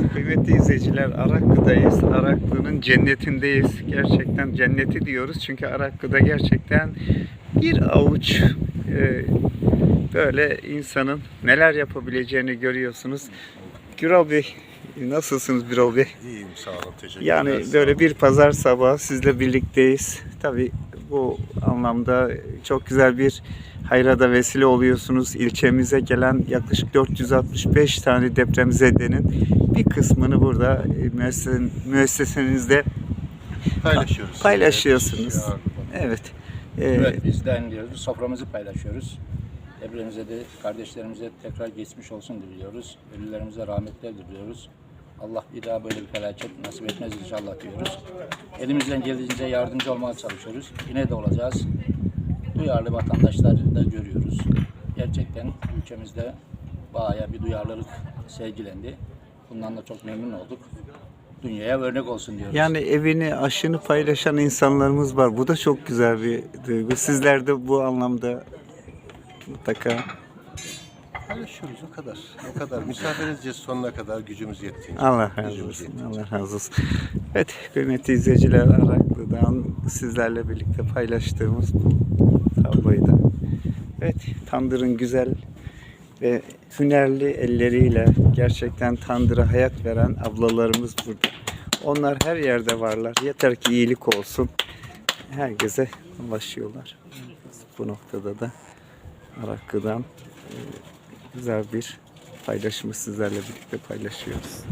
Evet kıymetli izleyiciler Araklı'dayız. Araklı'nın cennetindeyiz. Gerçekten cenneti diyoruz çünkü Araklı'da gerçekten bir avuç e, böyle insanın neler yapabileceğini görüyorsunuz. Güral Bey nasılsınız Güral Bey? İyiyim sağ olun teşekkürler. Yani böyle bir pazar sabahı sizle birlikteyiz. Tabii bu anlamda çok güzel bir hayra da vesile oluyorsunuz. İlçemize gelen yaklaşık 465 tane depremzedenin bir kısmını burada e, müessesenizde paylaşıyoruz. paylaşıyorsunuz. Evet. e, Evet biz de diyoruz. Soframızı paylaşıyoruz. Depremimize de kardeşlerimize tekrar geçmiş olsun diliyoruz. Ölülerimize rahmetler diliyoruz. Allah bir daha böyle bir felaket nasip etmez inşallah diyoruz. Elimizden geldiğince yardımcı olmaya çalışıyoruz. Yine de olacağız. Duyarlı vatandaşları da görüyoruz. Gerçekten ülkemizde bayağı bir duyarlılık sergilendi. Bundan da çok memnun olduk. Dünyaya örnek olsun diyoruz. yani evini, aşını paylaşan insanlarımız var. Bu da çok güzel bir duygu. Sizler de bu anlamda mutlaka Paylaşıyoruz o kadar. O kadar. Misafir edeceğiz sonuna kadar gücümüz yettiğince. Allah razı Gücümüz olsun. yettiğince. Allah razı olsun. Evet kıymetli izleyiciler Araklı'dan sizlerle birlikte paylaştığımız bu tabloyu da. Evet tandırın güzel ve hünerli elleriyle gerçekten tandıra hayat veren ablalarımız burada. Onlar her yerde varlar. Yeter ki iyilik olsun. Herkese ulaşıyorlar. Bu noktada da Araklı'dan e, güzel bir paylaşımı sizlerle birlikte paylaşıyoruz.